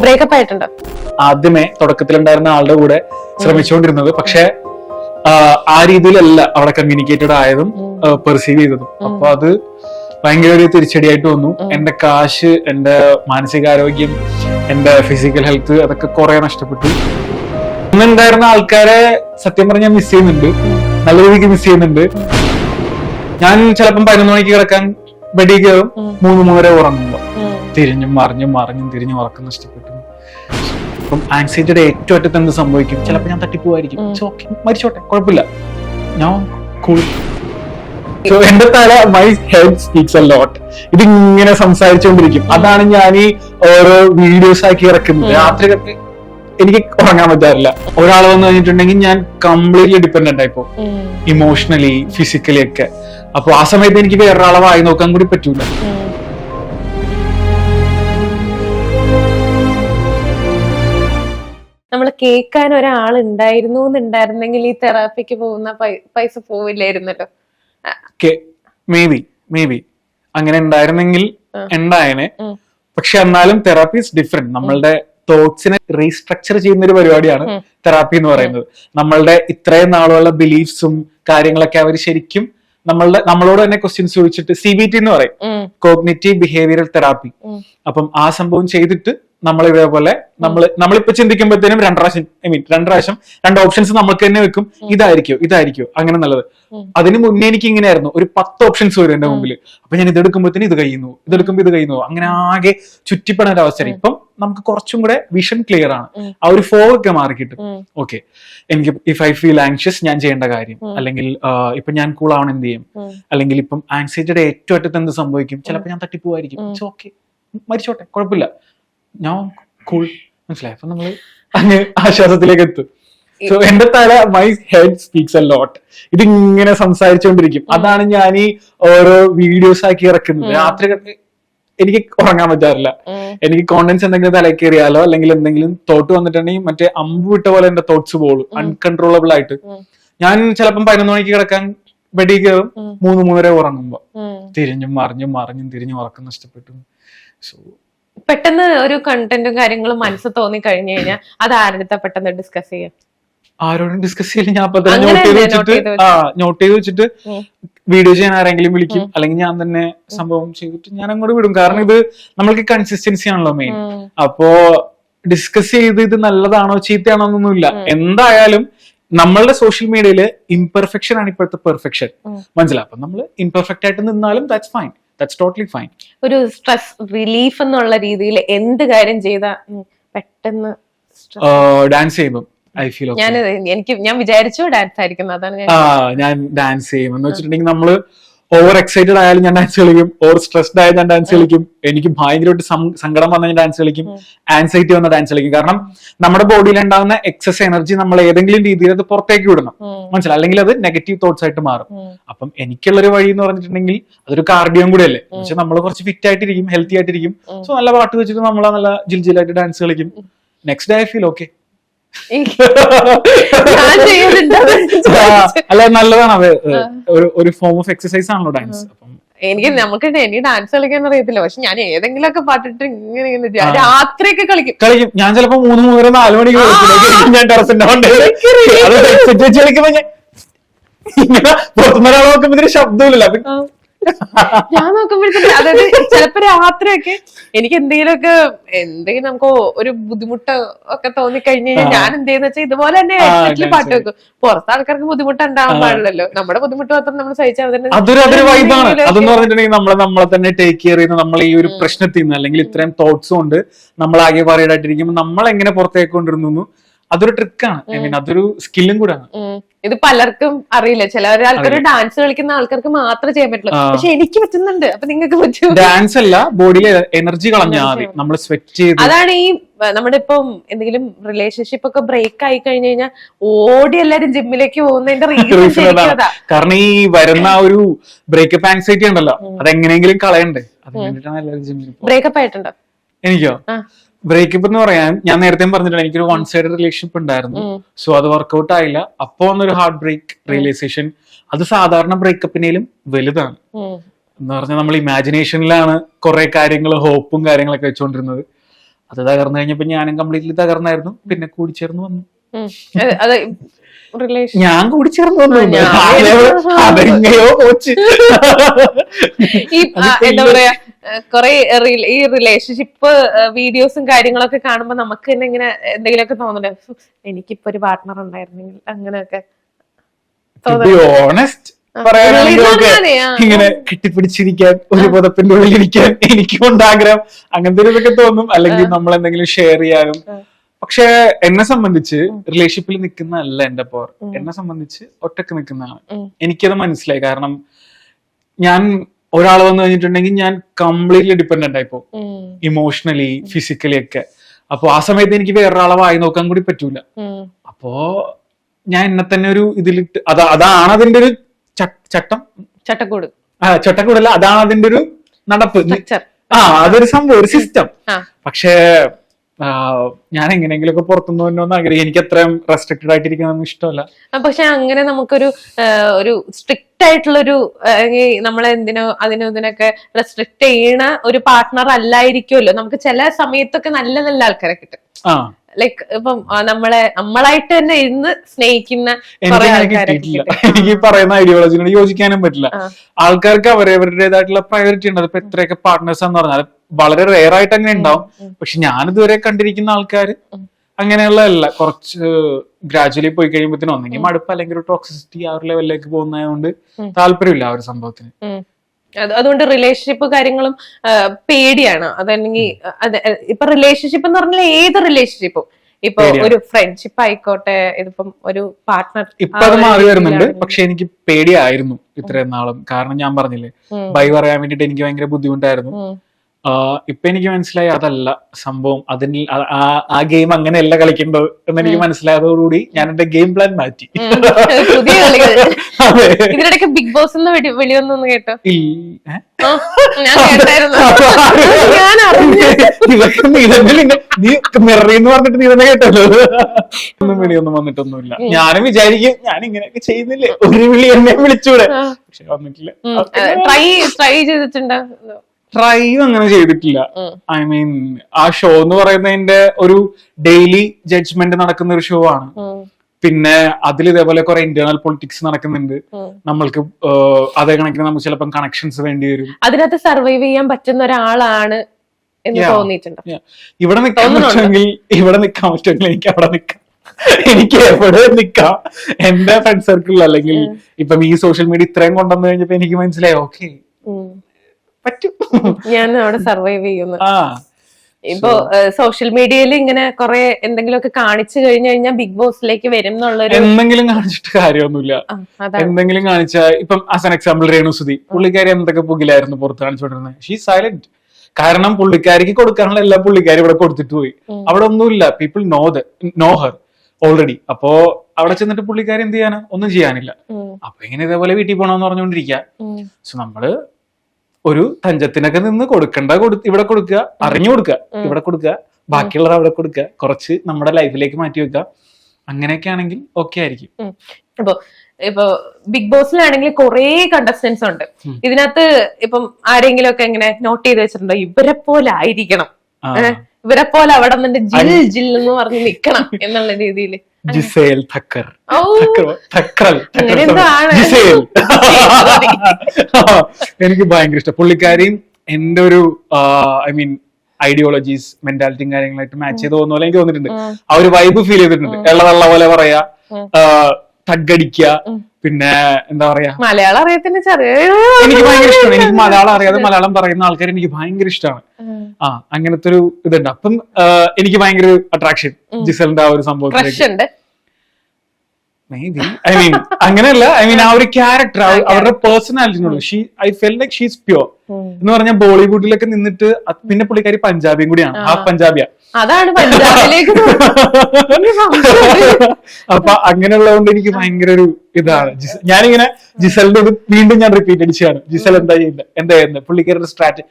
Breakup ആയിട്ടുണ്ട്. ആദ്യമേ തുടക്കത്തിലുണ്ടായിരുന്ന ആളുടെ കൂടെ ശ്രമിച്ചുകൊണ്ടിരുന്നത്. പക്ഷെ ആ, രീതിയിലല്ല അവിടെ കമ്മ്യൂണിക്കേറ്റഡ് ആയതും പെർസീവ് ചെയ്തതും. അപ്പൊ അത് ഭയങ്കര ഒരു തിരിച്ചടിയായിട്ട് വന്നു. എന്റെ കാശ് എന്റെ മാനസികാരോഗ്യം എന്റെ ഫിസിക്കൽ ഹെൽത്ത് അതൊക്കെ കുറെ നഷ്ടപ്പെട്ടു. ഇന്നുണ്ടായിരുന്ന ആൾക്കാരെ സത്യം പറഞ്ഞാൽ മിസ് ചെയ്യുന്നുണ്ട്. നല്ല രീതിക്ക് മിസ് ചെയ്യുന്നുണ്ട്. ഞാൻ ചിലപ്പം പതിനൊന്ന് മണിക്ക് കിടക്കാൻ കയറും മൂന്ന് മൂന്നര ഉറങ്ങുമ്പോ. തിരിഞ്ഞും മറിഞ്ഞും മറിഞ്ഞും തിരിഞ്ഞും ഉറക്കം നഷ്ടപ്പെട്ടു അപ്പം ആൻസൈറ്റിയുടെ ഏറ്റവും അറ്റത്ത് എന്ത് സംഭവിക്കും? ചിലപ്പോൾ ഞാൻ തട്ടിപ്പോവായിരിക്കും. ഓക്കെ മരിച്ചോട്ടെ കുഴപ്പമില്ല. ഞാൻ കൂൾ സോ എന്റെ തല my head speaks a lot ഇതിങ്ങനെ സംസാരിച്ചുകൊണ്ടിരിക്കും. അതാണ് ഞാൻ ഈ ഓരോ വീഡിയോസ് ആക്കി ഇറക്കുന്നത്. രാത്രി എനിക്ക് ഉറങ്ങാൻ പറ്റാറില്ല. ഒരാൾ വന്നു കഴിഞ്ഞിട്ടുണ്ടെങ്കിൽ ഞാൻ കംപ്ലീറ്റ്ലി ഡിപ്പെൻഡന്റ് ആയിപ്പോ ഇമോഷണലി ഫിസിക്കലി ഒക്കെ. അപ്പൊ ആ സമയത്ത് എനിക്ക് വേറൊരാളെ വായി നോക്കാൻ കൂടി പറ്റൂല. നമ്മൾ കേൾക്കാൻ ഒരാൾ ഉണ്ടായിരുന്നു എന്നുണ്ടായിരുന്നെങ്കിൽ ഈ തെറാപ്പിക്ക് പോകുന്ന പൈസ പോവില്ലായിരുന്നല്ലോ. മേ ബി മേ ബി അങ്ങനെ ഉണ്ടായിരുന്നെങ്കിൽ. ഉണ്ടായനെ. പക്ഷെ എന്നാലും തെറാപ്പി ഇസ് ഡിഫറെന്റ് നമ്മളുടെ തോട്ട്സിനെ റീസ്ട്രക്ചർ ചെയ്യുന്ന ഒരു പരിപാടിയാണ് തെറാപ്പി എന്ന് പറയുന്നത്. നമ്മളുടെ ഇത്രയും നാളുള്ള ബിലീഫ്സും കാര്യങ്ങളൊക്കെ അവർ ശരിക്കും നമ്മളുടെ നമ്മളോട് തന്നെ ക്വസ്റ്റ്യൻസ് ചോദിച്ചിട്ട് സി ബി ടി എന്ന് പറയും. കോഗ്നിറ്റീവ് ബിഹേവിയറൽ തെറാപ്പി അപ്പം ആ സംഭവം ചെയ്തിട്ട് നമ്മൾ ഇതേപോലെ നമ്മൾ നമ്മളിപ്പോ ചിന്തിക്കുമ്പോഴത്തേനും രണ്ട് പ്രാവശ്യം ഐ മീൻ രണ്ട് പ്രാവശ്യം രണ്ട് ഓപ്ഷൻസ് നമുക്ക് തന്നെ വെക്കും. ഇതായിരിക്കും ഇതായിരിക്കും അങ്ങനെ നല്ലത്. അതിന് മുന്നേ എനിക്ക് ഇങ്ങനെയായിരുന്നു ഒരു പത്ത് ഓപ്ഷൻസ് വരും എന്റെ മുമ്പിൽ അപ്പൊ ഞാൻ ഇതെടുക്കുമ്പോഴത്തേനും ഇത് കഴിയുന്നു ഇതെടുക്കുമ്പോ ഇത് കഴിയുന്നു അങ്ങനെ ആകെ ചുറ്റിപ്പെടാൻ ഒരു അവസരം ഇപ്പം നമുക്ക് കുറച്ചും കൂടെ വിഷൻ ക്ലിയർ ആണ്. ആ ഒരു ഫോ ഒക്കെ മാറി കിട്ടും ഓക്കെ. എനിക്ക് ഇഫ് ഐ ഫീൽ ആങ്ഷ്യസ് ഞാൻ ചെയ്യേണ്ട കാര്യം അല്ലെങ്കിൽ ഇപ്പൊ ഞാൻ കൂൾ ആവണം എന്ത് ചെയ്യും? അല്ലെങ്കിൽ ഇപ്പം ആൻസൈറ്റിയുടെ ഏറ്റവും അറ്റത്ത് എന്ത് സംഭവിക്കും? ചിലപ്പോൾ ഞാൻ തട്ടിപ്പോവായിരിക്കും. ഓക്കെ മരിച്ചോട്ടെ കുഴപ്പമില്ല. ഞാൻ കൂൾ മനസ്സിലായി. അപ്പൊ നമ്മൾ അങ്ങ് ആശ്വാസത്തിലേക്ക് എത്തും സോ എന്റെ തല my head speaks a lot ഇത് ഇങ്ങനെ സംസാരിച്ചുകൊണ്ടിരിക്കും അതാണ് ഞാൻ ഈ ഓരോ വീഡിയോസ് ആക്കി ഇറക്കുന്നത്. രാത്രി എനിക്ക് ഉറങ്ങാൻ പറ്റാറില്ല. എനിക്ക് കോണ്ടൻസ് എന്തെങ്കിലും തലയിൽ കയറിയാലോ അല്ലെങ്കിൽ എന്തെങ്കിലും തോട്ട് വന്നിട്ടുണ്ടെങ്കിൽ മറ്റേ അമ്പ് വിട്ട പോലെ എന്റെ തോട്ട്സ് പോകും അൺകൺട്രോളബിൾ ആയിട്ട്. ഞാൻ ചിലപ്പം പതിനൊന്ന് മണിക്ക് കിടക്കാൻ ബെഡിൽ കയറും. മൂന്ന് മൂന്നര ഉറങ്ങുമ്പോ. തിരിഞ്ഞും മറിഞ്ഞും മറിഞ്ഞും തിരിഞ്ഞും ഉറക്കം നഷ്ടപ്പെട്ടു. സോ പെട്ടെന്ന് ഒരു കണ്ടന്റും കാര്യങ്ങളും മനസ്സ് തോന്നി കഴിഞ്ഞു കഴിഞ്ഞാൽ അത് ആരുടെ പെട്ടെന്ന് ഡിസ്കസ് ചെയ്യാം? ആരോടും ഡിസ്കസ് ചെയ്യില്ല. ഞാൻ അപ്പൊ തന്നെ നോട്ട് ചെയ്ത് വെച്ചിട്ട് ആ നോട്ട് ചെയ്ത് വെച്ചിട്ട് വീഡിയോ ചെയ്യാൻ ആരെങ്കിലും വിളിക്കും. അല്ലെങ്കിൽ ഞാൻ തന്നെ സംഭവം ചെയ്തിട്ട് ഞാൻ അങ്ങോട്ട് വിടും. കാരണം ഇത് നമ്മൾക്ക് കൺസിസ്റ്റൻസി ആണല്ലോ മെയിൻ അപ്പോ ഡിസ്കസ് ചെയ്ത് ഇത് നല്ലതാണോ ചീത്തയാണോ എന്നൊന്നുമില്ല. എന്തായാലും നമ്മളുടെ സോഷ്യൽ മീഡിയയിൽ ഇംപെർഫെക്ഷൻ ആണ് ഇപ്പോഴത്തെ പെർഫെക്ഷൻ. മനസ്സിലാവും അപ്പൊ നമ്മൾ ഇംപെർഫെക്റ്റ് ആയിട്ട് നിന്നാലും that's fine that's totally fine ഒരു സ്ട്രെസ് റിലീഫ് എന്നുള്ള രീതിയിൽ എന്ത് കാര്യം ചെയ്താൽ പെട്ടെന്ന് ഡാൻസ് ചെയ്യുമ്പോൾ ഐ ഫീൽ ഞാൻ എനിക്ക് ഞാൻ വിചാരിച്ചു ഡാൻസ് ആയിരിക്കും. അതാണ് ഞാൻ ഡാൻസ് ചെയ്യും. എന്ന് വെച്ചിട്ടുണ്ടെങ്കിൽ നമ്മൾ ഓവർ എക്സൈറ്റഡ് ആയാലും ഞാൻ ഡാൻസ് കളിക്കും. ഓവർ സ്ട്രെസ്ഡ് ആയാലും ഞാൻ ഡാൻസ് കളിക്കും. എനിക്ക് ഭയങ്കരമായിട്ട് സങ്കടം വന്നാൽ ഞാൻ ഡാൻസ് കളിക്കും. ആൻസൈറ്റി വന്ന ഡാൻസ് കളിക്കും. കാരണം നമ്മുടെ ബോഡിയിൽ ഉണ്ടാകുന്ന എക്സസ് എനർജി നമ്മൾ ഏതെങ്കിലും രീതിയിൽ അത് പുറത്തേക്ക് വിടണം. മനസ്സിലായി? അല്ലെങ്കിൽ അത് നെഗറ്റീവ് തോട്ട്സ് ആയിട്ട് മാറും. അപ്പം എനിക്കുള്ളൊരു വഴി എന്ന് പറഞ്ഞിട്ടുണ്ടെങ്കിൽ അതൊരു കാർഡിയോം കൂടെ അല്ലേ? പക്ഷെ നമ്മൾ കുറച്ച് ഫിറ്റ് ആയിട്ടിരിക്കും ഹെൽത്തി ആയിട്ടിരിക്കും. സോ നല്ല പാട്ട് വെച്ചിട്ട് നമ്മൾ നല്ല ജിൽ ജിലായിട്ട് ഡാൻസ് കളിക്കും. Next day I feel okay അല്ല നല്ലതാണ് അത്. ഒരു ഫോം ഓഫ് എക്സസൈസ് ആണല്ലോ ഡാൻസ് അപ്പം എനിക്ക് നമുക്ക് എനിക്ക് ഡാൻസ് കളിക്കാൻ അറിയത്തില്ല. പക്ഷെ ഞാൻ ഏതെങ്കിലും ഒക്കെ പാട്ടിട്ട് ഇങ്ങനെ ഇങ്ങനെ. രാത്രിയൊക്കെ കളിക്കും. കളിക്കും. ഞാൻ ചിലപ്പോ മൂന്ന് മൂന്നര നാല് മണിക്ക് വെളുപ്പിലേക്ക് ഞാൻ ടെറസിന്റെ കളിക്കുമ്പോ ഞാൻ ഇങ്ങനെ പുറത്തുനിന്ന് ഒരാൾ നോക്കുമ്പോ ഇതിന് ശബ്ദമില്ല. ഞാൻ നോക്കുമ്പോഴത്തേക്ക് അതായത് ചിലപ്പോ രാത്രിയൊക്കെ എനിക്ക് എന്തെങ്കിലുമൊക്കെ എന്തെങ്കിലും നമുക്ക് ഒരു ബുദ്ധിമുട്ട് ഒക്കെ തോന്നി കഴിഞ്ഞു കഴിഞ്ഞാൽ ഞാൻ എന്ത് ചെയ്യുന്ന വെച്ചാൽ ഇതുപോലെ തന്നെ ഹെഡ്സെറ്റിൽ പാട്ട് വെക്കും. പുറത്ത് ആൾക്കാർക്ക് ബുദ്ധിമുട്ട് ഉണ്ടാവാൻ പാടില്ലല്ലോ. നമ്മുടെ ബുദ്ധിമുട്ട് മാത്രം നമ്മൾ സഹിച്ചാൽ അതൊരു അതൊരു വൈബാണ് എന്തെങ്കിലുമൊക്കെ- അതെന്ന് പറഞ്ഞിട്ടുണ്ടെങ്കിൽ നമ്മളെ നമ്മളെ തന്നെ ടേക്ക് കെയർ ചെയ്യുന്ന നമ്മൾ ഈ ഒരു പ്രശ്നത്തിൽ നിന്ന് അല്ലെങ്കിൽ ഇത്രയും തോട്ട്സ് ഉണ്ട് നമ്മൾ ആകെ പറയടായിട്ടിരിക്കുമ്പോൾ നമ്മൾ എങ്ങനെ പുറത്തേക്ക് കൊണ്ടിരുന്നു അതൊരു ട്രിക്കാണ് ഐ മീൻ അതൊരു സ്കില്ലും കൂടാണ്. ഇത് പലർക്കും അറിയില്ല. ചില ഒരാൾക്കൊരു ഡാൻസ് കളിക്കുന്ന ആൾക്കാർക്ക് മാത്രമേ ചെയ്യാൻ പറ്റുള്ളൂ. പക്ഷെ എനിക്ക് പറ്റുന്നുണ്ട്. അപ്പൊ നിങ്ങൾക്ക് പറ്റും ഡാൻസ് അല്ല ബോഡിയിലെ എനർജി കളഞ്ഞാൽ മതി. നമ്മൾ സ്വെറ്റ് ചെയ്ത് അതാണ് ഈ നമ്മുടെ ഇപ്പം എന്തെങ്കിലും റിലേഷൻഷിപ്പ് ഒക്കെ ബ്രേക്ക് ആയി കഴിഞ്ഞു കഴിഞ്ഞാൽ ഓടി എല്ലാരും ജിമ്മിലേക്ക് പോകുന്നതിന്റെ റീസൺ കാരണം ഈ വരുന്ന ഒരു ബ്രേക്കപ്പ് ആൻസൈറ്റി ഉണ്ടല്ലോ. അതെങ്ങനെയെങ്കിലും കളയണ്ടേ? അതിന് വേണ്ടിയിട്ടാണ് എല്ലാവരും ജിമ്മിൽ ബ്രേക്കപ്പ് ആയിട്ടുണ്ടോ? എനിക്കോ. ബ്രേക്കപ്പ് എന്ന് പറയാൻ ഞാൻ നേരത്തെ പറഞ്ഞിട്ടുണ്ട് എനിക്കൊരു വൺ സൈഡ് റിലേഷൻഷിപ്പ് ഉണ്ടായിരുന്നു. സോ അത് വർക്ക്ഔട്ട് ആയില്ല. അപ്പൊ വന്നൊരു ഹാർട്ട് ബ്രേക്ക് റിയലൈസേഷൻ അത് സാധാരണ ബ്രേക്കപ്പിനേലും വലുതാണ്. എന്ന് പറഞ്ഞാൽ നമ്മൾ ഇമാജിനേഷനിലാണ് കുറെ കാര്യങ്ങൾ ഹോപ്പും കാര്യങ്ങളൊക്കെ വെച്ചുകൊണ്ടിരുന്നത് അത് തകർന്നു കഴിഞ്ഞപ്പോ ഞാനും കംപ്ലീറ്റ്ലി തകർന്നായിരുന്നു. പിന്നെ കൂടിച്ചേർന്ന് വന്നു. ഞാൻ കൂടി ചേർന്ന് വന്നു. അതെങ്ങനെയോ എന്താ പറയാ കൊറേ ഈ റിലേഷൻഷിപ്പ് വീഡിയോസും കാര്യങ്ങളൊക്കെ കാണുമ്പോ നമുക്ക് തന്നെ ഇങ്ങനെ എന്തെങ്കിലുമൊക്കെ തോന്നണ്ടേ "ഫു, എനിക്കിപ്പോ ഒരു പാർട്ട്ണർ ഉണ്ടായിരുന്നെങ്കിൽ അങ്ങനെയൊക്കെ ഓണസ്റ്റ്. ഇങ്ങനെ കെട്ടിപ്പിടിച്ചിരിക്കാൻ ഒരു പുതപ്പിന്റെ ഉള്ളിൽ ഇരിക്കാൻ എനിക്കും ഉണ്ട് ആഗ്രഹം. അങ്ങനത്തെ ഒരു ഇതൊക്കെ തോന്നും. അല്ലെങ്കിൽ നമ്മൾ എന്തെങ്കിലും ഷെയർ ചെയ്യാനും. പക്ഷെ എന്നെ സംബന്ധിച്ച് റിലേഷൻഷിപ്പിൽ നിൽക്കുന്ന അല്ല എന്റെ പോർ എന്നെ സംബന്ധിച്ച് ഒറ്റയ്ക്ക് നിൽക്കുന്നതാണ്. എനിക്കത് മനസ്സിലായി. കാരണം ഞാൻ ഒരാൾ വന്നു കഴിഞ്ഞിട്ടുണ്ടെങ്കിൽ ഞാൻ കംപ്ലീറ്റ്ലി ഡിപ്പെൻഡന്റ് ആയിപ്പോ ഇമോഷണലി ഫിസിക്കലി ഒക്കെ. അപ്പൊ ആ സമയത്ത് എനിക്ക് വേറൊരാളെ വായി നോക്കാൻ കൂടി പറ്റൂല. അപ്പോ ഞാൻ എന്നെ തന്നെ ഒരു ഇതിലിട്ട് അതാ അതാണ് അതിന്റെ ഒരു ചട്ടം. ചട്ടക്കൂട്. ആ ചട്ടക്കൂടല്ല അതാണ് അതിന്റെ ഒരു നടപ്പ്. ആ അതൊരു സംഭവം ഒരു സിസ്റ്റം പക്ഷേ ഞാൻ എങ്ങനെയെങ്കിലുമൊക്കെ പുറത്തുനിന്ന് വന്നോന്ന് ആഗ്രഹിക്കും. എനിക്ക് അത്രയും റെസ്ട്രിക്റ്റഡ് ആയിട്ടിരിക്കുന്നതൊന്നും ഇഷ്ടമല്ല. പക്ഷെ അങ്ങനെ നമുക്കൊരു ഒരു സ്ട്രിക്റ്റ് ആയിട്ടുള്ളൊരു നമ്മളെ എന്തിനോ അതിനോ ഇതിനൊക്കെ റെസ്ട്രിക്ട് ചെയ്യണ ഒരു പാർട്ട്ണർ അല്ലായിരിക്കുമല്ലോ. നമുക്ക് ചില സമയത്തൊക്കെ നല്ല നല്ല ആൾക്കാരെ കിട്ടും. ആ. ലൈക്ക് ഇപ്പം നമ്മളെ നമ്മളായിട്ട് തന്നെ ഇന്ന് സ്നേഹിക്കുന്ന എനിക്ക് പറയുന്ന ഐഡിയോളജിനോട് യോജിക്കാനും പറ്റില്ല. ആൾക്കാർക്ക് അവരവരുടേതായിട്ടുള്ള പ്രയോറിറ്റി ഉണ്ട്. ഇപ്പൊ എത്രയൊക്കെ പാർട്ട്നേഴ്സ് എന്ന് പറഞ്ഞാൽ വളരെ റെയർ ആയിട്ട് അങ്ങനെ ഉണ്ടാവും. പക്ഷെ ഞാനിതുവരെ കണ്ടിരിക്കുന്ന ആൾക്കാർ. അങ്ങനെയുള്ളതല്ല കുറച്ച് ഗ്രാജുവലി പോയി കഴിയുമ്പോഴത്തേനും ഒന്നെങ്കിൽ മടുപ്പ് അല്ലെങ്കിൽ ഒരു ടോക്സിസിറ്റി ആ ഒരു ലെവലിലേക്ക് പോകുന്നതുകൊണ്ട്. താല്പര്യമില്ല ആ ഒരു സംഭവത്തിന്. അതുകൊണ്ട് റിലേഷൻഷിപ്പ് കാര്യങ്ങളും പേടിയാണ്. അതല്ലെങ്കിൽ അത് ഇപ്പൊ റിലേഷൻഷിപ്പ് എന്ന് പറഞ്ഞാൽ ഏത് റിലേഷൻഷിപ്പും ഇപ്പൊ ഒരു ഫ്രണ്ട്ഷിപ്പ് ആയിക്കോട്ടെ ഇതിപ്പം ഒരു പാർട്ട്ണർ ഇപ്പൊ അത് മാറി വരുന്നുണ്ട്. പക്ഷെ എനിക്ക് പേടിയായിരുന്നു ഇത്രയും നാളും. കാരണം ഞാൻ പറഞ്ഞില്ലേ ബൈ പറയാൻ വേണ്ടിട്ട് എനിക്ക് ഭയങ്കര ബുദ്ധിമുട്ടായിരുന്നു. ഇപ്പൊ എനിക്ക് മനസ്സിലായി അതല്ല സംഭവം. അതിന് ആ- ഗെയിം അങ്ങനെയല്ല കളിക്കേണ്ടത് എന്ന് എനിക്ക് മനസ്സിലായതോടുകൂടി ഞാൻ എന്റെ ഗെയിം പ്ലാൻ മാറ്റി. പുതിയ കളികൾ. അതെ. ഇതിനിടയ്ക്ക് ബിഗ് ബോസ് എന്ന് വെളിയൊന്നു കേട്ടോ. ഈ- ഞാൻ കേട്ടായിരുന്നു. ഞാൻ എന്ന് പറഞ്ഞിട്ട് നീ തന്നെ കേട്ടല്ലോ. ഒന്നും വിളിയൊന്നും വന്നിട്ടൊന്നുമില്ല. ഞാനും വിചാരിക്കും ഞാൻ ഇങ്ങനെയൊക്കെ ചെയ്യുന്നില്ലേ? ഒരു വിളി എന്നെ വിളിച്ചൂടെ. പക്ഷെ വന്നിട്ടില്ല. ട്രൈ ട്രൈ ചെയ്തിട്ടുണ്ടോ? ട്രൈ അങ്ങനെ ചെയ്തിട്ടില്ല. ഐ മീൻ ആ ഷോ എന്ന് പറയുന്നതിന്റെ ഒരു ഡെയിലി ജഡ്ജ്മെന്റ് നടക്കുന്ന ഒരു ഷോ ആണ്. പിന്നെ അതിൽ ഇതേപോലെ കുറെ ഇന്റേണൽ പൊളിറ്റിക്സ് നടക്കുന്നുണ്ട്. നമ്മൾക്ക് അതേ കണക്കിന് നമുക്ക് ചിലപ്പം കണക്ഷൻസ് വേണ്ടി വരും. അതിനകത്ത് സർവൈവ് ചെയ്യാൻ പറ്റുന്ന ഒരാളാണ് എന്ന് തോന്നിയിട്ടുണ്ട്. ഇവിടെ നിൽക്കാൻ. പറ്റുമെങ്കിൽ ഇവിടെ നിൽക്കാൻ പറ്റുമെങ്കിൽ എനിക്ക് അവിടെ നിൽക്കാം എനിക്ക് എവിടെ നിൽക്കാം എന്റെ ഫ്രണ്ട് സർക്കിളിൽ അല്ലെങ്കിൽ ഇപ്പം ഈ സോഷ്യൽ മീഡിയ ഇത്രയും കൊണ്ടുവന്നു കഴിഞ്ഞപ്പോ എനിക്ക് മനസ്സിലായി ഓക്കെ. പറ്റും. ഞാൻ അവിടെ സർവൈവ് ചെയ്യുന്നു ഇപ്പൊ സോഷ്യൽ മീഡിയയിൽ ഇങ്ങനെ കുറെ എന്തെങ്കിലുമൊക്കെ കാണിച്ചു കഴിഞ്ഞു കഴിഞ്ഞാൽ ബിഗ് ബോസിലേക്ക് വരും എന്നുള്ളൊരു എന്തെങ്കിലും കാണിച്ചിട്ട് കാര്യമൊന്നുമില്ല. എന്തെങ്കിലും കാണിച്ച ഇപ്പം ആസ് എക്സാമ്പിൾ എക്സാമ്പിൾ രേണുസുതി പുള്ളിക്കാരി എന്തൊക്കെ പുകിലായിരുന്നു പുറത്ത് കാണിച്ചുകൊണ്ടിരുന്നത് ഷീ സൈലന്റ് കാരണം പുള്ളിക്കാരിക്ക് കൊടുക്കാനുള്ള എല്ലാ പുള്ളിക്കാരി ഇവിടെ കൊടുത്തിട്ട് പോയി. അവിടെ ഒന്നുമില്ല. People know the know her already അപ്പോ അവിടെ ചെന്നിട്ട് പുള്ളിക്കാരി എന്ത് ചെയ്യാനാ? ഒന്നും ചെയ്യാനില്ല. അപ്പൊ ഇങ്ങനെ ഇതേപോലെ വീട്ടിൽ പോകണമെന്ന് പറഞ്ഞുകൊണ്ടിരിക്കുക സോ നമ്മൾ ഒരു തഞ്ചത്തിനൊക്കെ നിന്ന് കൊടുക്കണ്ട കൊടു ഇവിടെ കൊടുക്കുക അറിഞ്ഞു കൊടുക്കുക ഇവിടെ കൊടുക്കുക ബാക്കിയുള്ളത് അവിടെ കൊടുക്കുക കുറച്ച് നമ്മുടെ ലൈഫിലേക്ക് മാറ്റി വെക്കുക അങ്ങനെയൊക്കെ ആണെങ്കിൽ ഓക്കെ ആയിരിക്കും. ഇപ്പൊ ഇപ്പൊ ബിഗ് ബോസിലാണെങ്കിൽ കുറെ കണ്ടസ്റ്റൻസ് ഉണ്ട്. ഇതിനകത്ത് ഇപ്പം ആരെങ്കിലും ഒക്കെ ഇങ്ങനെ നോട്ട് ചെയ്ത് വെച്ചിട്ടുണ്ടോ? ഇവരെ പോലെ ആയിരിക്കണം. ഇവരെ പോലെ അവിടെ നിന്നിട്ട് ജിൽ ജിൽ എന്ന് പറഞ്ഞ് നിക്കണം എന്നുള്ള രീതിയിൽ ജിസേൽ എന്തോ ആണ്. ജിസേൽ. എനിക്ക് ഭയങ്കര ഇഷ്ടം. പുള്ളിക്കാരിയും എന്റെ ഒരു ഐ മീൻ ഐഡിയോളജീസ് മെന്റാലിറ്റിയും കാര്യങ്ങളായിട്ട് മാച്ച് ചെയ്ത് പോകുന്ന പോലെ എനിക്ക് തോന്നിയിട്ടുണ്ട്. ആ ഒരു വൈബ് ഫീൽ ചെയ്തിട്ടുണ്ട്. എള്ളതള്ള പോലെ പറയാ. തഗ്ഗടിക്കുക പിന്നെ എന്താ പറയാ? മലയാളം അറിയത്തിന്റെ ചെറിയ എനിക്ക് ഭയങ്കര ഇഷ്ടമാണ്. എനിക്ക് മലയാളം അറിയാതെ മലയാളം പറയുന്ന ആൾക്കാർ എനിക്ക് ഭയങ്കര ഇഷ്ടമാണ്. ആ അങ്ങനത്തെ ഒരു ഇതുണ്ട്. അപ്പം എനിക്ക് ഭയങ്കര അട്രാക്ഷൻ ജിസലിന്റെ ആ ഒരു സംഭവത്തിലേക്ക്. ക്രഷ് ഉണ്ട് മേ ബി ഐ മീൻ അങ്ങനെയല്ല ഐ മീൻ ആ ഒരു ക്യാരക്ടർ അവരുടെ personality she I felt like she's pure. എന്ന് പറഞ്ഞാൽ ബോളിവുഡിലൊക്കെ നിന്നിട്ട് പിന്നെ പുള്ളിക്കാരി പഞ്ചാബിയും കൂടിയാണ്. ഹാഫ് പഞ്ചാബിയ. അതാണ് പഞ്ചാബിലേക്ക് അപ്പൊ അങ്ങനെയുള്ളതുകൊണ്ട് എനിക്ക് ഭയങ്കര ഒരു ഇതാണ് ഞാനിങ്ങനെ ജിസലിന്റെ ഇത് വീണ്ടും ഞാൻ റിപ്പീറ്റ് അടിച്ചാണ് ജിസൽ എന്താ ചെയ്യുന്നത് എന്താ ചെയ്യുന്നത് പുള്ളിക്കാരുടെ സ്ട്രാറ്റജി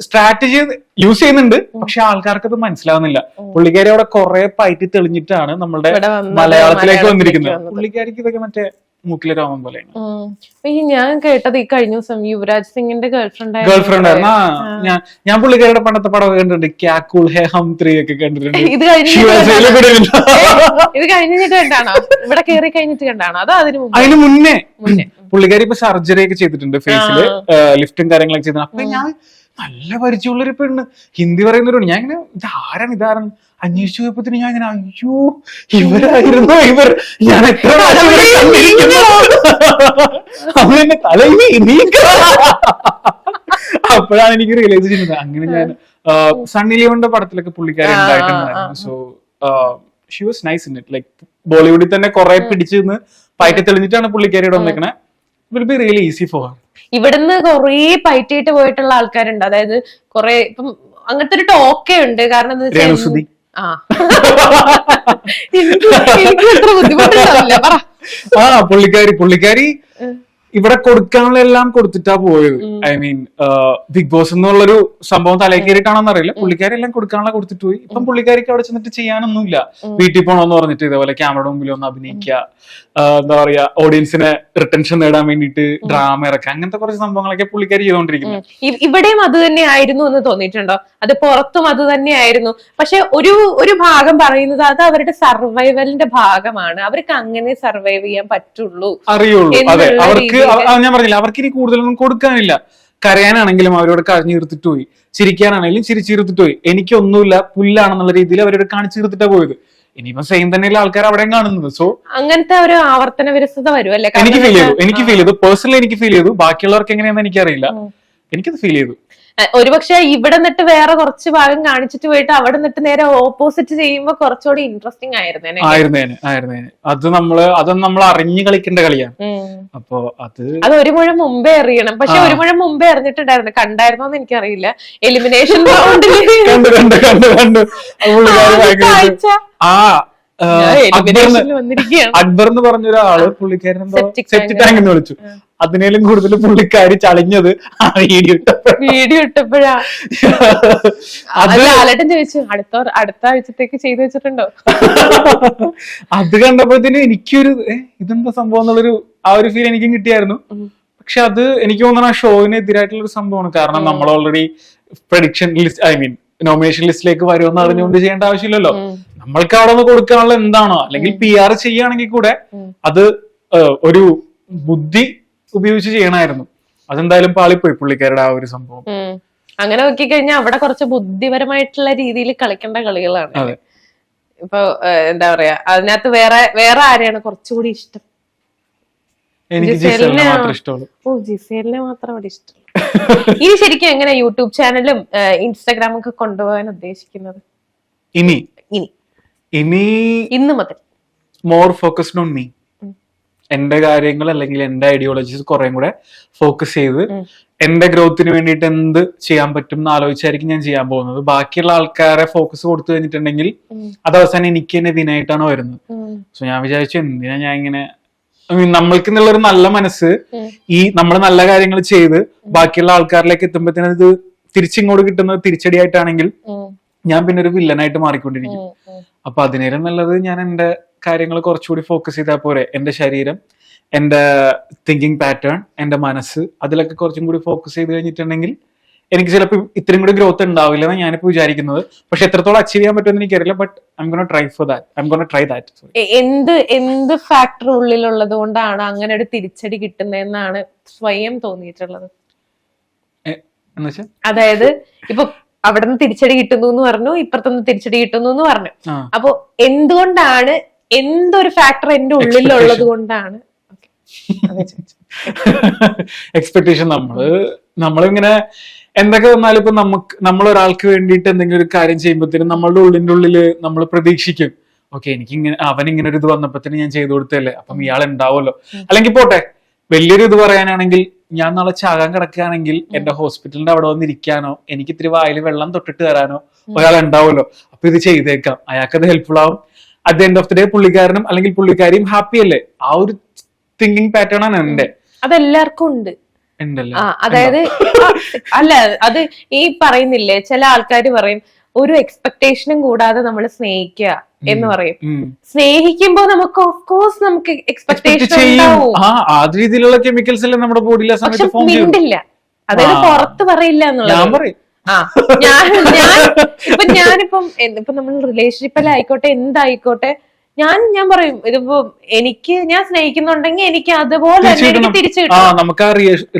സ്ട്രാറ്റജി യൂസ് ചെയ്യുന്നുണ്ട് പക്ഷെ ആൾക്കാർക്ക് അത് മനസ്സിലാവുന്നില്ല പുള്ളിക്കാരി അവിടെ കുറെ പയറ്റി തെളിഞ്ഞിട്ടാണ് നമ്മുടെ മലയാളത്തിലേക്ക് വന്നിരിക്കുന്നത്. പുള്ളിക്കാരിക്ക് ഇതൊക്കെ മറ്റേ മൂക്കിലെ രോമം പോലെയാണ്. ഞാൻ കേട്ടത് ഈ കഴിഞ്ഞ ദിവസം യുവരാജ് സിംഗിന്റെ ഗേൾഫ്രണ്ട് ഗേൾഫ്രണ്ട് ആയിരുന്നു. ഞാൻ ഞാൻ പുള്ളിക്കാരുടെ പണ്ടത്തെ പടം കണ്ടിട്ടുണ്ട്. ക്യാക്കുൾ ഹേ ഹം ത്രീ ഒക്കെ കണ്ടിട്ടുണ്ട്. ഇത്. ഇത് കഴിഞ്ഞിട്ട് കണ്ടാണോ? ഇവിടെ കേറി കഴിഞ്ഞിട്ട് കണ്ടാണോ? അതോ അതിന് അതിന് മുന്നേ. മുന്നേ. പുള്ളിക്കാരി ഇപ്പൊ സർജറി ഒക്കെ ചെയ്തിട്ടുണ്ട് ഫേസിൽ ലിഫ്റ്റും കാര്യങ്ങളൊക്കെ ചെയ്തിട്ടുണ്ട്. അപ്പൊ ഞാൻ നല്ല പരിചയമുള്ളൊരു പെണ്ണ്. ഹിന്ദി പറയുന്നവരോട് ഞാൻ ഇങ്ങനെ ഇത് ആരാണ് ഇതാരാണ് അന്വേഷിച്ചു പോയപ്പോ ഞാൻ ഇങ്ങനെ അയ്യോ ഇവരായിരുന്നു ഇവർ. ഞാൻ എത്ര തലയിൽ നീക്ക അപ്പോഴാണ് എനിക്ക് റിയലൈസ് ചെയ്യുന്നത്. അങ്ങനെ ഞാൻ സണ്ണി ലിയോന്റെ പടത്തിലൊക്കെ പുള്ളിക്കാരി ഉണ്ടായിട്ടുണ്ടായിരുന്നു. So she was nice in it like ബോളിവുഡിൽ തന്നെ കുറെ പിടിച്ചു നിന്ന് പയറ്റി തെളിഞ്ഞിട്ടാണ് പുള്ളിക്കാരിയുടെ വന്നേക്കണേ. Will be really easy for ഇവിടുന്ന് കൊറേ പയറ്റിയിട്ട് പോയിട്ടുള്ള ആൾക്കാരുണ്ട്. അതായത് കൊറേ ഇപ്പം അങ്ങനത്തെ ഒരു ടോക്കേ ഉണ്ട്. കാരണം എന്താ വെച്ചാൽ. ആ. എനിക്ക് എനിക്ക് അത്ര ബുദ്ധിമുട്ടുണ്ടാവില്ല പറ. ആ പുള്ളിക്കാരി പുള്ളിക്കാരി ഇവിടെ കൊടുക്കാനുള്ള എല്ലാം കൊടുത്തിട്ടാ പോയത്. ഐ മീൻ ബിഗ് ബോസ് എന്നുള്ളൊരു സംഭവം തലയിൽ കയറിയിട്ടാണെന്ന് അറിയില്ല. പുള്ളിക്കാരി എല്ലാം കൊടുക്കാനുള്ള കൊടുത്തിട്ട് പോയി. ഇപ്പം പുള്ളിക്കാരിക്ക് അവിടെ ചെന്നിട്ട് ചെയ്യാനൊന്നുമില്ല. വീട്ടിൽ പോകണമെന്ന് പറഞ്ഞിട്ട് ഇതേപോലെ ക്യാമറ മുമ്പിൽ ഒന്ന് അഭിനയിക്കുക. എന്താ പറയാ ഓഡിയൻസിനെ റിട്ടൻഷൻ നേടാൻ വേണ്ടിയിട്ട് ഡ്രാമ ഇറക്കുക. അങ്ങനത്തെ കുറച്ച് സംഭവങ്ങളൊക്കെ പുള്ളിക്കാരി ചെയ്തുകൊണ്ടിരിക്കുന്നത് ഇവിടെയും അത് തന്നെ ആയിരുന്നു എന്ന് തോന്നിയിട്ടുണ്ടോ? അത് പുറത്തും അത് തന്നെയായിരുന്നു പക്ഷെ ഒരു ഒരു ഭാഗം പറയുന്നത് അത് അവരുടെ സർവൈവലിന്റെ ഭാഗമാണ്. അവർക്ക് അങ്ങനെ സർവൈവ് ചെയ്യാൻ പറ്റുള്ളൂ അറിയുള്ളൂ. അതെ അവർക്ക് ഞാൻ പറഞ്ഞില്ല അവർക്ക് ഇനി കൂടുതലൊന്നും കൊടുക്കാനില്ല. കരയാനാണെങ്കിലും അവരോട് കരഞ്ഞു തീർത്തിട്ട് പോയി ചിരിക്കാനാണെങ്കിലും ചിരിച്ചു തീർത്തിട്ട് പോയി എനിക്കൊന്നുമില്ല പുല്ലാണെന്നുള്ള രീതിയിൽ അവരോട് കാണിച്ചു തീർത്തിട്ടാ പോയത്. ഇനിയിപ്പോ സെയിം തന്നെയുള്ള ആൾക്കാർ അവിടെ കാണുന്നത്. സോ അങ്ങനത്തെ ഒരു ആവർത്തന വിരസത വരും അല്ലെ? എനിക്ക് ഫീൽ ചെയ്തു എനിക്ക് ഫീൽ ചെയ്തു. പേഴ്സണലി എനിക്ക് ഫീൽ ചെയ്തു. ബാക്കിയുള്ളവർക്ക് എങ്ങനെയാണെന്ന് എനിക്കറിയില്ല. എനിക്കത് ഫീൽ ചെയ്തു. ഒരുപക്ഷെ ഇവിടെ നിന്നിട്ട് വേറെ കുറച്ച് ഭാഗം കാണിച്ചിട്ട് പോയിട്ട് അവിടെ നിന്നിട്ട് നേരെ ഓപ്പോസിറ്റ് ചെയ്യുമ്പോ കുറച്ചുകൂടി ഇൻട്രസ്റ്റിംഗ് ആയിരുന്നേനെ. ആയിരുന്നേന് ആയിരുന്നേന്. അത് നമ്മൾ അത് നമ്മൾ അറിഞ്ഞു കളിക്കേണ്ട കളിയാണ്. അപ്പൊ അത് അത് ഒരു മുഴം മുമ്പേ അറിയണം. പക്ഷെ ഒരു മുഴം മുമ്പേ അറിഞ്ഞിട്ടുണ്ടായിരുന്നു. കണ്ടായിരുന്നോന്ന് എനിക്കറിയില്ല. എലിമിനേഷൻ റൗണ്ടിൽ കണ്ടു കണ്ടു കണ്ടു കണ്ടു. അത് പുള്ളിക്കാരി ഭയങ്കര ആ അക്ബർ എന്ന് പറഞ്ഞ ഒരാൾ പുള്ളിക്കാരൻ എന്തോ Septic സെപ്റ്റി ടാങ്ക് എന്ന് വിളിച്ചു. അതിനേലും കൂടുതൽ പുള്ളിക്കാരി ചളിഞ്ഞത് ആ വീഡിയോ വീഡിയോ ഇട്ടപ്പോഴാ. അത് അത് ചോദിച്ചു അടുത്ത അടുത്ത ആഴ്ചത്തേക്ക് ചെയ്തു വെച്ചിട്ടുണ്ടോ? അത് കണ്ടപ്പോഴത്തേനും എനിക്കൊരു ഇതെന്താ സംഭവം എന്നുള്ളൊരു ആ ഒരു ഫീൽ എനിക്കും കിട്ടിയായിരുന്നു. പക്ഷെ അത് എനിക്ക് തോന്നുന്നു ആ ഷോവിന് എതിരായിട്ടുള്ള ഒരു സംഭവമാണ്. കാരണം നമ്മൾ already prediction list I mean nomination ലിസ്റ്റിലേക്ക് വരുമെന്ന് അറിഞ്ഞുകൊണ്ട് ചെയ്യേണ്ട ആവശ്യമില്ലല്ലോ. നമ്മൾക്ക് അവിടെ നിന്ന് കൊടുക്കാനുള്ള എന്താണോ? അല്ലെങ്കിൽ പി ആർ ചെയ്യുകയാണെങ്കിൽ കൂടെ അത് ഒരു ബുദ്ധി ഉപയോഗിച്ച് ചെയ്യണമായിരുന്നു. അതെന്തായാലും പാളിപ്പോയി പുള്ളിക്കാരുടെ ആ ഒരു സംഭവം. അങ്ങനെ നോക്കിക്കഴിഞ്ഞാൽ അവിടെ കുറച്ച് ബുദ്ധിപരമായിട്ടുള്ള രീതിയിൽ കളിക്കേണ്ട കളികളാണ്. ഇപ്പൊ എന്താ പറയാ അതിനകത്ത് വേറെ വേറെ ആരെയാണ് കുറച്ചുകൂടി ഇഷ്ടം? എനിക്ക് ജിസേലിനെ മാത്രം ഇഷ്ടമുള്ളൂ. ഓ ജിസേലിനെ മാത്രം അവിടെ ഇഷ്ടം. ഇനി ശരിക്കും എങ്ങനെ യൂട്യൂബ് ചാനലും ഇൻസ്റ്റാഗ്രാമും ഒക്കെ കൊണ്ടുപോകാൻ ഉദ്ദേശിക്കുന്നത്? ഇനി? ഇനി. ഇനി ഇന്ന് മുതൽ. More focused on me. എന്റെ കാര്യങ്ങൾ അല്ലെങ്കിൽ എന്റെ ഐഡിയോളജീസ് കുറെ കൂടെ ഫോക്കസ് ചെയ്ത്. എന്റെ ഗ്രോത്തിന് വേണ്ടിയിട്ട് എന്ത് ചെയ്യാൻ പറ്റും എന്ന് ആലോചിച്ചായിരിക്കും ഞാൻ ചെയ്യാൻ പോകുന്നത്. ബാക്കിയുള്ള ആൾക്കാരെ ഫോക്കസ് കൊടുത്തു കഴിഞ്ഞിട്ടുണ്ടെങ്കിൽ അത് അവസാനം എനിക്ക് തന്നെ ഇതിനായിട്ടാണ് വരുന്നത്. സോ ഞാൻ വിചാരിച്ചു എന്തിനാ ഞാൻ ഇങ്ങനെ നമ്മൾക്ക് എന്നുള്ള ഒരു നല്ല മനസ്സ് ഈ നമ്മൾ നല്ല കാര്യങ്ങൾ ചെയ്ത് ബാക്കിയുള്ള ആൾക്കാരിലേക്ക് എത്തുമ്പോഴത്തേനും ഇത് തിരിച്ചിങ്ങോട്ട് കിട്ടുന്നത് തിരിച്ചടിയായിട്ടാണെങ്കിൽ. ഞാൻ പിന്നെ ഒരു വില്ലനായിട്ട് മാറിക്കൊണ്ടിരിക്കും. അപ്പൊ അതിനേരം നല്ലത് ഞാൻ എന്റെ കാര്യങ്ങൾ കുറച്ചുകൂടി ഫോക്കസ് ചെയ്താൽ പോരെ എന്റെ ശരീരം എന്റെ തിങ്കിങ് പാറ്റേൺ എന്റെ മനസ്സ് അതിലൊക്കെ കുറച്ചും കൂടി ഫോക്കസ് ചെയ്ത് കഴിഞ്ഞിട്ടുണ്ടെങ്കിൽ എനിക്ക് ചിലപ്പോൾ ഇത്രയും കൂടി ഗ്രോത്ത് ഉണ്ടാവില്ല എന്ന് ഞാനിപ്പോ വിചാരിക്കുന്നത്. പക്ഷെ എത്രത്തോളം അച്ചീവ് ചെയ്യാൻ പറ്റുമെന്ന് എനിക്കറിയില്ല but I'm gonna try for that I'm gonna try that എന്ത് എന്ത് ഫാക്ടർ ഉള്ളിലുള്ളത് കൊണ്ടാണ് അങ്ങനെ ഒരു തിരിച്ചടി കിട്ടുന്നതെന്നാണ് സ്വയം തോന്നിയിട്ടുള്ളത്? അതായത് ഇപ്പൊ അവിടെ നിന്ന് തിരിച്ചടി കിട്ടുന്നു എന്ന് പറഞ്ഞു ഇപ്പുറത്തുനിന്ന് തിരിച്ചടി കിട്ടുന്നു എന്ന് പറഞ്ഞു അപ്പൊ എന്തുകൊണ്ടാണ് എന്തൊരു ഫാക്ടർ എന്റെ ഉള്ളിലുള്ളത്. കൊണ്ടാണ്. എക്സ്പെക്ടേഷൻ നമ്മൾ നമ്മളിങ്ങനെ എന്തൊക്കെ വന്നാലും ഇപ്പൊ നമുക്ക് നമ്മൾ ഒരാൾക്ക് വേണ്ടിയിട്ട് എന്തെങ്കിലും ഒരു കാര്യം ചെയ്യുമ്പോഴത്തേനും നമ്മളുടെ ഉള്ളിന്റെ ഉള്ളിൽ നമ്മൾ പ്രതീക്ഷിക്കും. ഓക്കെ എനിക്ക് ഇങ്ങനെ അവൻ ഇങ്ങനെ ഒരു ഇത് വന്നപ്പോഴത്തേനും ഞാൻ ചെയ്തു കൊടുത്തല്ലേ അപ്പം ഇയാൾ ഉണ്ടാവുമല്ലോ. അല്ലെങ്കിൽ പോട്ടെ വലിയൊരു ഇത് പറയാനാണെങ്കിൽ ഞാൻ നാളെ ചാകാൻ കിടക്കുകയാണെങ്കിൽ എന്റെ ഹോസ്പിറ്റലിന്റെ അവിടെ വന്നിരിക്കാനോ എനിക്ക് ഇത്തിരി വായിൽ വെള്ളം തൊട്ടിട്ട് തരാനോ ഒരാൾ ഉണ്ടാവുമല്ലോ. അപ്പൊ ഇത് ചെയ്തേക്കാം. അയാൾക്ക് അത് ഹെൽപ്ഫുൾ ആവും. At the end of the day പുള്ളിക്കാരനും അല്ലെങ്കിൽ പുള്ളിക്കാരിയും ഹാപ്പി അല്ലേ? ആ ഒരു തിങ്കിങ് പാറ്റേൺ ആണ് എന്റെ അതെല്ലാവർക്കും ഉണ്ട്. ആ അതായത് അല്ല അത് ഈ പറയുന്നില്ലേ ചില ആൾക്കാർ പറയും ഒരു എക്സ്പെക്ടേഷനും കൂടാതെ നമ്മൾ സ്നേഹിക്കുക എന്ന് പറയും. സ്നേഹിക്കുമ്പോൾ സ്നേഹിക്കുമ്പോ നമുക്ക് ഓഫ് കോഴ്സ് നമുക്ക് എക്സ്പെക്ടേഷൻ രീതിയിലുള്ള കെമിക്കൽസ് എല്ലാം നമ്മുടെ ബോഡിയിലെ പക്ഷെ മിണ്ടില്ല. അതായത്. പുറത്ത് പറയില്ല എന്നുള്ളത്. ആ ഞാൻ ഞാൻ ഇപ്പൊ ഞാനിപ്പം ഇപ്പൊ നമ്മൾ റിലേഷൻഷിപ്പിലായിക്കോട്ടെ എന്തായിക്കോട്ടെ ഞാൻ ഞാൻ പറയും ഇതിപ്പോ എനിക്ക് ഞാൻ സ്നേഹിക്കുന്നുണ്ടെങ്കിൽ എനിക്ക് അതുപോലെ തന്നെ തിരിച്ചു എനിക്ക് തിരിച്ചു ആ നമുക്ക് ആ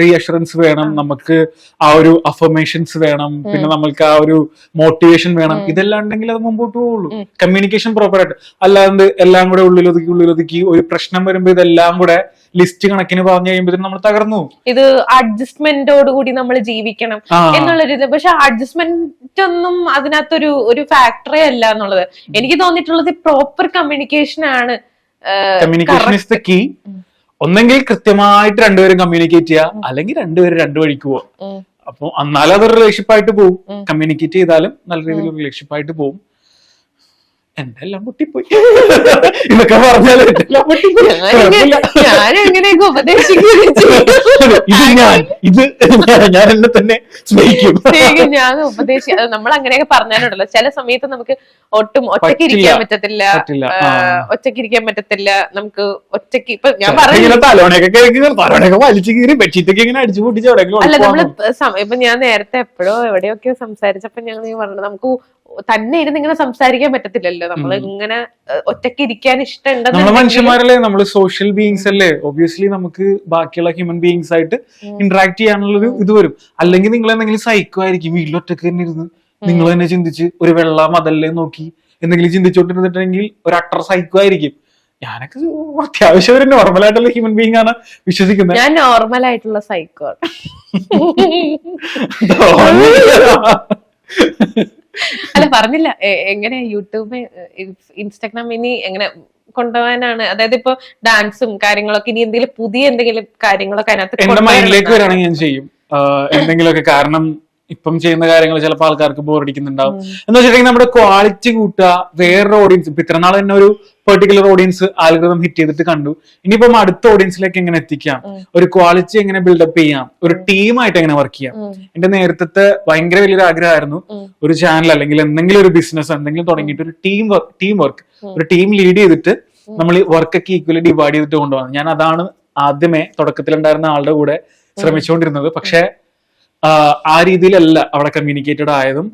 റിയഷറൻസ് വേണം നമുക്ക് ആ ഒരു അഫർമേഷൻസ് വേണം പിന്നെ നമുക്ക് ആ ഒരു മോട്ടിവേഷൻ വേണം. ഇതെല്ലാം ഉണ്ടെങ്കിൽ അത് മുമ്പോട്ട് പോവുള്ളൂ കമ്മ്യൂണിക്കേഷൻ പ്രോപ്പർ ആയിട്ട്. അല്ലാണ്ട് എല്ലാം കൂടെ ഉള്ളിലൊതുക്കി ഉള്ളിലൊതുക്കി ഒരു പ്രശ്നം വരുമ്പോ ഇതെല്ലാം കൂടെ ലിസ്റ്റ് കണക്കിന് പറഞ്ഞു കഴിയുമ്പോഴത്തേക്കും നമ്മൾ തകർന്നു ഇത് അഡ്ജസ്റ്റ്മെന്റോട് കൂടി നമ്മൾ ജീവിക്കണം എന്നുള്ള എന്നുള്ളൊരു ഇത്. പക്ഷെ അഡ്ജസ്റ്റ്മെന്റ് ഒന്നും അതിനകത്തൊരു ഒരു ഫാക്ടറേ അല്ല എന്നുള്ളത്. എനിക്ക് തോന്നിയിട്ടുള്ളത് പ്രോപ്പർ കമ്മ്യൂണിക്കേഷൻ ആണ് കമ്മ്യൂണിക്കേഷൻ ഇസ് ദ കീ ഒന്നെങ്കിൽ കൃത്യമായിട്ട് രണ്ടുപേരും കമ്മ്യൂണിക്കേറ്റ് ചെയ്യുക അല്ലെങ്കിൽ രണ്ടുപേരും രണ്ടു വഴിക്ക് പോവാം. അപ്പൊ എന്നാലും അതൊരു റിലേഷൻഷിപ്പ് ആയിട്ട് പോകും കമ്മ്യൂണിക്കേറ്റ് ചെയ്താലും നല്ല രീതിയിൽ റിലേഷൻഷിപ്പ് ആയിട്ട് പോകും എന്റെ എല്ലാം പൊട്ടിപ്പോയി ഇതൊക്കെ പറഞ്ഞാൽ ഇത് ഞാൻ ഇത് ഞാൻ- എന്നെ തന്നെ സ്നേഹിക്കും. ഞാൻ ഉപദേശിക്കും നമ്മൾ അങ്ങനെയൊക്കെ പറഞ്ഞാലുണ്ടല്ലോ. ചില സമയത്ത് നമുക്ക് ഒട്ടും ഒറ്റയ്ക്ക് ഇരിക്കാൻ പറ്റത്തില്ല. ഒറ്റയ്ക്ക് ഇരിക്കാൻ പറ്റത്തില്ല. നമുക്ക് ഒറ്റയ്ക്ക് ഇപ്പൊ ഞാൻ പറഞ്ഞു തലോണയൊക്കെ തലോണയൊക്കെ വലിച്ചു കീറി ബെഡ്ഷീറ്റൊക്കെ ഇങ്ങനെ അടിച്ചു പൊട്ടിച്ച് അല്ല നമ്മൾ ഇപ്പൊ ഞാൻ നേരത്തെ എപ്പോഴോ എവിടെയൊക്കെ സംസാരിച്ചപ്പോ ഞാൻ പറഞ്ഞത് നമുക്ക് തന്നെ ഇരുന്ന് ഇങ്ങനെ സംസാരിക്കാൻ പറ്റത്തില്ലല്ലോ. നമ്മൾ ഇങ്ങനെ ഒറ്റയ്ക്ക് ഇരിക്കാൻ ഇഷ്ടമുണ്ടെന്ന് മനുഷ്യന്മാരല്ലേ? നമ്മൾ സോഷ്യൽ ബീങ്സ് അല്ലേ? ഒബ്വിയസ്ലി നമുക്ക് ബാക്കിയുള്ള ഹ്യൂമൻ ബീങ്സ് ആയിട്ട് ഇന്ററാക്ട് ചെയ്യാനുള്ളൊരു ഇത് വരും. അല്ലെങ്കിൽ നിങ്ങൾ എന്തെങ്കിലും സൈക്കോ ആയിരിക്കും. വീട്ടിലൊറ്റക്ക് തന്നെ ഇരുന്ന് നിങ്ങൾ തന്നെ ചിന്തിച്ച് ഒരു വെള്ള മതല്ലേ നോക്കി എന്തെങ്കിലും ചിന്തിച്ചോണ്ടിരുന്നിട്ടുണ്ടെങ്കിൽ ഒരു അട്ടർ സൈക്കോ ആയിരിക്കും. ഞാനൊക്കെ അത്യാവശ്യം ഒരു നോർമൽ ആയിട്ടുള്ള ഹ്യൂമൻ ബീങ് ആണ് വിശ്വസിക്കുന്നത്. ഞാൻ നോർമൽ ആയിട്ടുള്ള സൈക്കോ പറഞ്ഞില്ല. എങ്ങനെ യൂട്യൂബ് ഇൻസ്റ്റാഗ്രാം ഇനി എങ്ങനെ കൊണ്ടുപോകാനാണ്? അതായത് ഇപ്പൊ ഡാൻസും കാര്യങ്ങളൊക്കെ ഇനി എന്തെങ്കിലും പുതിയ എന്തെങ്കിലും കാര്യങ്ങളൊക്കെ അതിനകത്ത് എന്റെ മൈൻഡിലേക്ക്. വരാണെങ്കിൽ ഞാൻ ചെയ്യും. എന്തെങ്കിലുമൊക്കെ കാരണം ഇപ്പം ചെയ്യുന്ന കാര്യങ്ങൾ ചിലപ്പോൾ ആൾക്കാർക്ക് ബോറടിക്കുന്നുണ്ടാവും. എന്ന് വെച്ചിട്ടുണ്ടെങ്കിൽ നമ്മുടെ ക്വാളിറ്റി കൂട്ടുക വേറൊരു ഓഡിയൻസ് ഇപ്പൊ ഇത്ര നാൾ തന്നെ ഒരു പെർട്ടിക്കുലർ ഓഡിയൻസ് ആൽഗ്രഹം ഹിറ്റ് ചെയ്തിട്ട് കണ്ടു. ഇനിയിപ്പം അടുത്ത ഓഡിയൻസിലേക്ക് എങ്ങനെ എത്തിക്കാം? ഒരു ക്വാളിറ്റി എങ്ങനെ ബിൽഡപ്പ് ചെയ്യാം? ഒരു ടീമായിട്ട് എങ്ങനെ വർക്ക് ചെയ്യാം? എന്റെ നേരത്തെ ഭയങ്കര വലിയൊരു ആഗ്രഹമായിരുന്നു. ഒരു ചാനൽ അല്ലെങ്കിൽ എന്തെങ്കിലും ഒരു ബിസിനസ് എന്തെങ്കിലും തുടങ്ങിയിട്ട് ഒരു ടീം വർക്ക് ടീം വർക്ക് ഒരു ടീം ലീഡ് ചെയ്തിട്ട് നമ്മൾ വർക്കൊക്കെ ഈക്വലി ഡിവൈഡ് ചെയ്തിട്ട് കൊണ്ടുപോകാം ഞാൻ അതാണ് ആദ്യമേ തുടക്കത്തിലുണ്ടായിരുന്ന ആളുടെ കൂടെ ശ്രമിച്ചുകൊണ്ടിരുന്നത്. പക്ഷെ ആ രീതിയിലല്ല അവിടെ കമ്മ്യൂണിക്കേറ്റഡ് ആയതും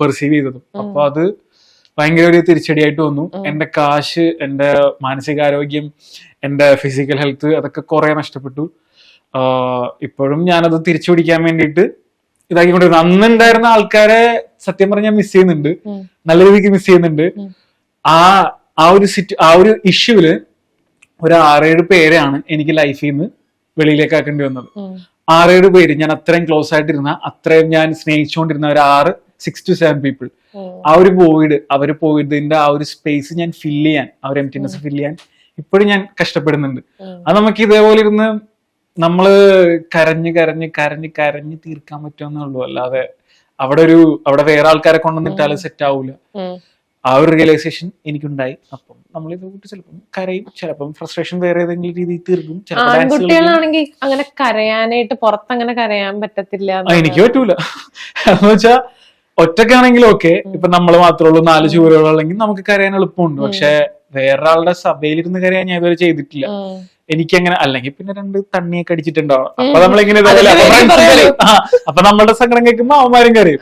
പെർസീവ് ചെയ്തതും. അപ്പൊ അത് ഭയങ്കര ഒരു തിരിച്ചടിയായിട്ട് വന്നു. എന്റെ കാശ് എന്റെ മാനസികാരോഗ്യം എന്റെ ഫിസിക്കൽ ഹെൽത്ത് അതൊക്കെ കുറെ നഷ്ടപ്പെട്ടു. ഇപ്പോഴും ഞാനത് തിരിച്ചു പിടിക്കാൻ വേണ്ടിയിട്ട് ഇതാക്കിക്കൊണ്ടിരുന്നു അന്ന് ഉണ്ടായിരുന്ന ആൾക്കാരെ സത്യം പറഞ്ഞാൽ മിസ് ചെയ്യുന്നുണ്ട്. നല്ല രീതിക്ക് മിസ് ചെയ്യുന്നുണ്ട്. ആ ആ ഒരു സിറ്റ് ആ ഒരു ഇഷ്യൂൽ ഒരു ആറേഴ് പേരെയാണ് എനിക്ക് ലൈഫിൽ നിന്ന് വെളിയിലേക്ക് ആക്കേണ്ടി വന്നത്. ആറേഴ് പേര് ഞാൻ അത്രയും ക്ലോസ് ആയിട്ടിരുന്ന അത്രയും ഞാൻ സ്നേഹിച്ചുകൊണ്ടിരുന്ന ഒരു ആറ് സിക്സ് ടു സെവൻ പീപ്പിൾ ആ ഒരു പോയിഡ് അവർ പോയിഡിന്റെ ആ ഒരു സ്പേസ് ഞാൻ ഫില്ല് ചെയ്യാൻ ആ ഒരു എംറ്റിനെസ് ഫില്ല് ചെയ്യാൻ ഇപ്പോഴും ഞാൻ കഷ്ടപ്പെടുന്നുണ്ട്. അത് നമുക്ക് ഇതേപോലെ ഇരുന്ന് നമ്മൾ കരഞ്ഞ് കരഞ്ഞ് കരഞ്ഞ് കരഞ്ഞ് തീർക്കാൻ പറ്റുമെന്നുള്ളൂ. അല്ലാതെ അവിടെ ഒരു അവിടെ വേറെ ആൾക്കാരെ കൊണ്ടുവന്നിട്ടാലും സെറ്റ് ആവൂല. ആ ഒരു റിയലൈസേഷൻ എനിക്കുണ്ടായി. അപ്പം നമ്മൾ ഇത് കൂട്ടി ചിലപ്പം കരയും ചിലപ്പം ഫ്രസ്ട്രേഷൻ വേറെ ഏതെങ്കിലും രീതിയിൽ തീർക്കും ആൺകുട്ടികളാണെങ്കിൽ അങ്ങനെ കരയാനായിട്ട് പുറത്തങ്ങനെ കരയാൻ പറ്റത്തില്ല എനിക്ക് പറ്റൂല. എന്ന് വെച്ചാ ഒറ്റക്കാണെങ്കിലും ഓക്കെ ഇപ്പൊ നമ്മൾ മാത്രമേ ഉള്ളൂ നാല് ചുവരുകളുണ്ടെങ്കിൽ നമുക്ക് കരയാൻ എളുപ്പമുണ്ട്. പക്ഷെ വേറൊരാളുടെ സഭയിലിരുന്ന് കരയാൻ ഞാൻ ഇതുവരെ ചെയ്തിട്ടില്ല. എനിക്കങ്ങനെ എനിക്ക് അങ്ങനെ അല്ലെങ്കിൽ പിന്നെ രണ്ട് തണ്ണിയൊക്കെ അടിച്ചിട്ടുണ്ടാവും. അപ്പൊ നമ്മളിങ്ങനെ അപ്പൊ. നമ്മളുടെ സങ്കടം കേൾക്കുമ്പോ അവന്മാരും കരയും.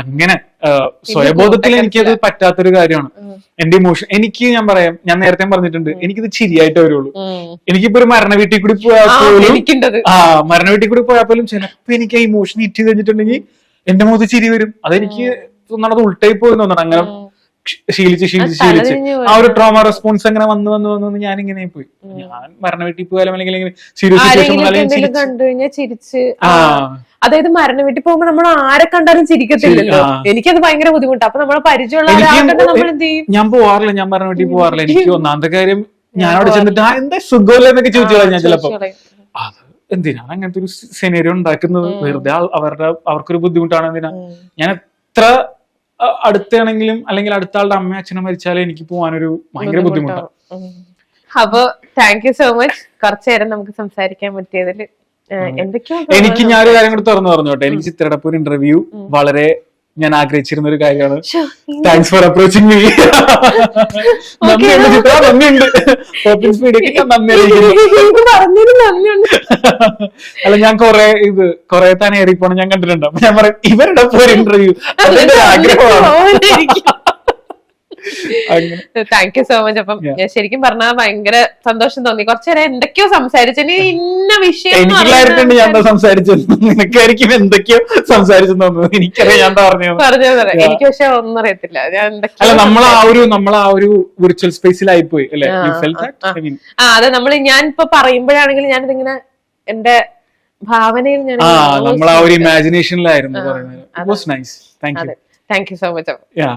അങ്ങനെ സ്വയബോധത്തിൽ എനിക്കത് പറ്റാത്തൊരു കാര്യമാണ്. എന്റെ ഇമോഷൻ എനിക്ക് ഞാൻ പറയാം ഞാൻ നേരത്തെ പറഞ്ഞിട്ടുണ്ട് എനിക്കിത് ശരിയായിട്ട് വരുള്ളൂ. എനിക്കിപ്പോ ഒരു മരണ വീട്ടിൽ കൂടി പോയാൽ പോലും ആ മരണ വീട്ടിൽ കൂടി പോയാൽ പോലും ചിലപ്പോ എനിക്ക് ആ ഇമോഷൻ ഹിറ്റ് ചെയ്ത് കഴിഞ്ഞിട്ടുണ്ടെങ്കിൽ എന്റെ മുഖത്ത് ചിരി വരും. അതെനിക്ക് തോന്നണത് ഉൾട്ടായി പോയി തോന്നണം. അങ്ങനെ. ശീലിച്ച് ശീലിച്ച് ആ, ശീലിച്ച്. ആ ഒരു ട്രോമ റെസ്പോൺസ് അങ്ങനെ വന്ന് വന്ന് വന്ന് വന്ന് ഞാൻ ഇങ്ങനെ പോയി ഞാൻ മരണ വീട്ടിൽ പോയാലും അല്ലെങ്കിൽ സീരിയസ് അതായത് മരണ വീട്ടിൽ പോകുമ്പോ നമ്മൾ ആരെ കണ്ടാലും ചിരിക്കത്തില്ലല്ലോ. എനിക്കത് ഭയങ്കര ബുദ്ധിമുട്ടാണ് അപ്പൊ നമ്മളെ പരിചയമുള്ള ഞാൻ പോവാറില്ല. ഞാൻ മരണ വീട്ടിൽ പോവാറില്ല. എനിക്ക് ഒന്നാമത്തെ കാര്യം ഞാൻ അവിടെ ചെന്നിട്ട് ആ എന്താ സുഖമല്ലേ എന്നൊക്കെ ചോദിച്ചു ഞാൻ ചിലപ്പോ. അത് എന്തിനാ അങ്ങനത്തെ ഒരു സെനേരിയോ ഉണ്ടാക്കുന്നത്? വെറുതെ അവരുടെ അവർക്കൊരു ബുദ്ധിമുട്ടാണ് എന്തിനാ? ഞാൻ എത്ര അടുത്താണെങ്കിലും അല്ലെങ്കിൽ അടുത്ത ആളുടെ അമ്മ അച്ഛനും മരിച്ചാലേ എനിക്ക് പോകാനൊരു ഭയങ്കര ബുദ്ധിമുട്ടാണ് അപ്പോ താങ്ക് യു സോ മച്ച് കുറച്ചു നേരം നമുക്ക് സംസാരിക്കാൻ പറ്റിയതിൽ എനിക്ക് ഞാനൊരു കാര്യം കൂടി തുറന്നു പറഞ്ഞോട്ടെ. എനിക്ക് ചിത്രടപ്പൂർ ഒരു ഇന്റർവ്യൂ വളരെ ഞാൻ ആഗ്രഹിച്ചിരുന്ന ഒരു കാര്യമാണ് താങ്ക്സ് ഫോർ അപ്രോച്ചിങ് മീ നന്ദിയുണ്ട്. ഓപ്പൺ നന്ദി അല്ല ഞാൻ കൊറേ ഇത് കൊറേ തന്നെ ഏറിപ്പോണം ഞാൻ കണ്ടിട്ടുണ്ടാവും ഞാൻ പറയും ഇവരുടെ ഒരു ഇന്റർവ്യൂ അതെന്റെ ആഗ്രഹമാണ്. താങ്ക് യു സോ മച്ച് അപ്പം ശരിക്കും പറഞ്ഞാൽ ഭയങ്കര സന്തോഷം തോന്നി. കുറച്ചേരം എന്തൊക്കെയോ സംസാരിച്ചു. ഇനി ഇന്ന വിഷയം ഞാൻ സംസാരിച്ചത്? നിനക്കായിരിക്കും എന്തൊക്കെയോ സംസാരിച്ചു തോന്നുന്നു. എനിക്കറിയാം ഞാൻ പറയാം. Yeah. എനിക്ക് പക്ഷെ ഒന്നും അറിയത്തില്ല. ഞാൻ അല്ല നമ്മൾ ആ ഒരു നമ്മൾ ആ ഒരു വിർച്വൽ സ്പേസിലായി പോയി അല്ലേ? ആ, അതെ നമ്മൾ ഞാൻ ഇപ്പൊ പറയുമ്പോഴാണെങ്കിൽ ഞാനിതിങ്ങനെ എന്റെ ഭാവനയിൽ ഞാൻ നമ്മൾ ആ ഒരു. ഇമാജിനേഷനിലായിരുന്നു പറയുന്നത്. You thank you so much yeah